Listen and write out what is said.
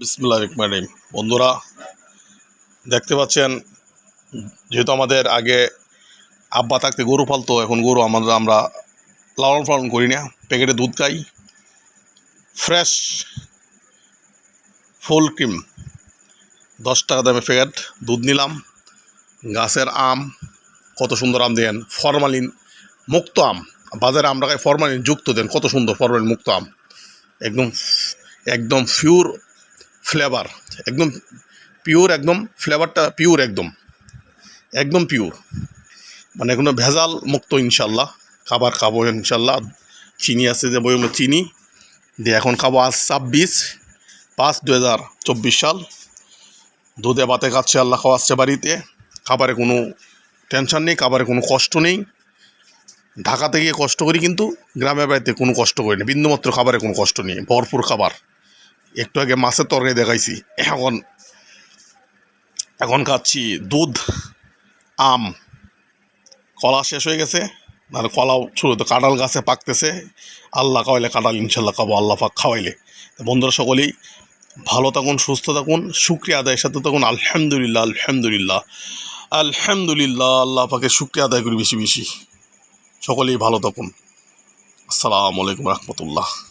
বিসমুল্লাহ রহমান রহিম। বন্ধুরা, দেখতে পাচ্ছেন, যেহেতু আমাদের আগে আব্বা থাকতে গরু পালতো, এখন গরু আমাদের আমরা লালন পালন করি না। প্যাকেটে দুধ খাই। Fresh full cream. দশ টাকা দামে প্যাকেট, দুধ নিলাম। গাছের আম, কত সুন্দর আম দেন। ফরমালিন মুক্ত আম। বাজারে আমরা ফরমালিন যুক্ত দেন, কত সুন্দর ফরমালিন মুক্ত আম। একদম একদম পিওর ফ্লেভার একদম পিওর একদম ফ্লেভারটা পিওর একদম একদম পিওর মানে কোনো ভেজাল মুক্ত ইনশাল্লাহ, খাবার খাব ইনশাল্লাহ। চিনি আছে যে বই চিনি, দিয়ে এখন খাব আজ ছাব্বিশ পাঁচ দু হাজার চব্বিশ সাল। দুধে ভাতে খাচ্ছে আল্লাহ খাওয়াচ্ছে বাড়িতে। খাবারে কোনো টেনশন নেই, খাবারে কোনো কষ্ট নেই। ঢাকাতে গিয়ে কষ্ট করি কিন্তু, গ্রামের বাড়িতে কোনো কষ্ট করি না। বিন্দুমাত্র খাবারে কোনো কষ্ট নেই, ভরপুর খাবার। একটু আগে মাছের তরকারি দেখাইছি। এখন এখন খাচ্ছি দুধ, আম। কলা শেষ হয়ে গেছে মানে কলাও ছোটো তো কাঁঠাল গাছে পাকতেছে। আল্লাহ খাওয়াইলে কাঁঠাল, ইনশাল্লাহ খাব, আল্লাহ পাক খাওয়াইলে। বন্ধুরা সকলেই ভালো থাকুন, সুস্থ থাকুন, শুক্রিয়া আদায়ের সাথে থাকুন। আলহামদুলিল্লাহ আলহামদুলিল্লাহ আলহামদুলিল্লাহ, আল্লাহ পাকে শুক্রিয়া আদায় করি বেশি বেশি। সকলেই ভালো থাকুন। আসসালামু আলাইকুম রহমতুল্লাহ।